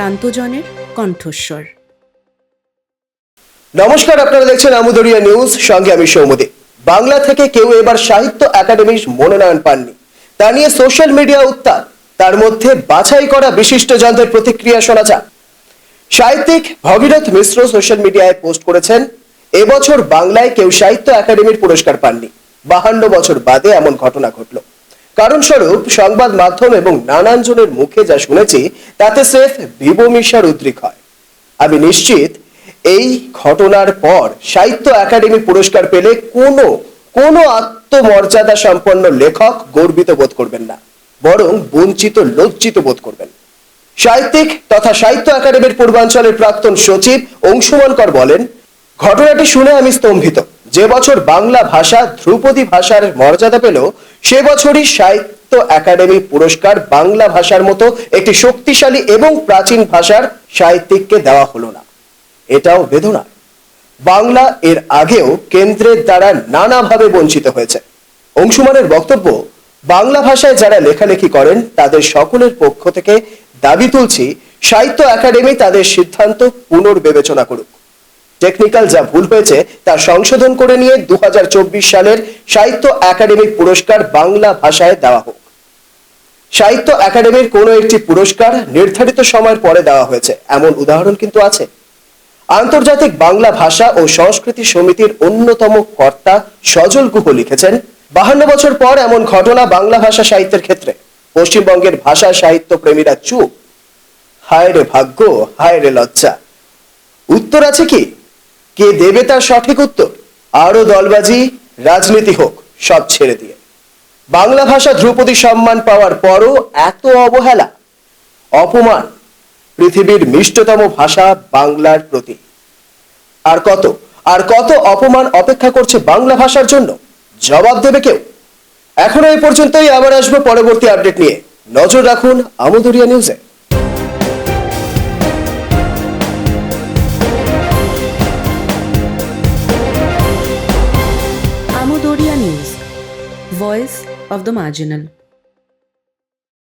প্রান্তজনের কণ্ঠস্বর। নমস্কার, আপনারা দেখছেন আমুদরিয়া নিউজ। সঙ্গে আমি সৌমদী বাংলা থেকে কেউ এবার সাহিত্য একাডেমির মনোনয়ন পাননি। তা নিয়ে সোশ্যাল মিডিয়া উত্তাপ তার মধ্যে বাছাই করা বিশিষ্ট জনদের প্রতিক্রিয়া শোনা যাক। সাহিত্যিক ভগীরথ মিশ্র সোশ্যাল মিডিয়ায় পোস্ট করেছেন এবছর বাংলায় কেউ সাহিত্য একাডেমির পুরস্কার পাননি। বাহান্ন বছর বাদে এমন ঘটনা ঘটল। কারণ স্বরূপ সংবাদ মাধ্যম এবং নানান জনের মুখে যা শুনেছি, তাতে স্রেফ বিবমিশার উদ্রিক হয়। আমি নিশ্চিত এই ঘটনার পর সাহিত্য একাডেমি পুরস্কার পেলে কোনো কোনো আত্মমর্যাদা সম্পন্ন লেখক গর্বিত বোধ করবেন না, বরং বঞ্চিত, লজ্জিত বোধ করবেন। সাহিত্যিক তথা সাহিত্য একাডেমির পূর্বাঞ্চলের প্রাক্তন সচিব অংশুমান কর বলেন, ঘটনাটি শুনে আমি স্তম্ভিত। যে বছর বাংলা ভাষা ধ্রুপদী ভাষার মর্যাদা পেল, সে বছরই সাহিত্য একাডেমি পুরস্কার বাংলা ভাষার মতো একটি শক্তিশালী এবং প্রাচীন ভাষার সাহিত্যিককে দেওয়া হলো না। এটাও বেদনা বাংলা এর আগেও কেন্দ্রের দ্বারা নানাভাবে বঞ্চিত হয়েছে। অংশুমানের বক্তব্য, বাংলা ভাষায় যারা লেখালেখি করেন, তাদের সকলের পক্ষ থেকে দাবি তুলছি, সাহিত্য একাডেমি তাদের সিদ্ধান্ত পুনর্বিবেচনা করুক। টেকনিক্যাল যা ভুল হয়েছে, তা সংশোধন করে নিয়ে দু সালের সাহিত্য একাডেমি পুরস্কার বাংলা ভাষায় দেওয়া হোক। সাহিত্য একাডেমির কোনো একটি পুরস্কার নির্ধারিত সময়ের পরে দেওয়া হয়েছে। এমন উদাহরণ কিন্তু আছে। আন্তর্জাতিক বাংলা ভাষা ও সংস্কৃতি সমিতির অন্যতম কর্তা সজল গুহ লিখেছেন, বাহান্ন বছর পর এমন ঘটনা বাংলা ভাষা সাহিত্যের ক্ষেত্রে। পশ্চিমবঙ্গের ভাষা সাহিত্য প্রেমীরা চুপ। হায় রে ভাগ্য, হায় রে লজ্জা। উত্তর আছে কি? কে দেবে তার সঠিক উত্তর? আরও দলবাজি, রাজনীতি হোক, সব ছেড়ে দিয়ে। বাংলা ভাষা ধ্রুপদী সম্মান পাওয়ার পরও এত অবহেলা, অপমান, পৃথিবীর মিষ্টতম ভাষা বাংলার প্রতি। আর কত আর কত অপমান অপেক্ষা করছে বাংলা ভাষার জন্য? জবাব দেবে কেউ? এখনও এই পর্যন্তই, আবার আসব পরবর্তী আপডেট নিয়ে। নজর রাখুন আমদুরিয়া নিউজে। Amodariya news voice of the marginal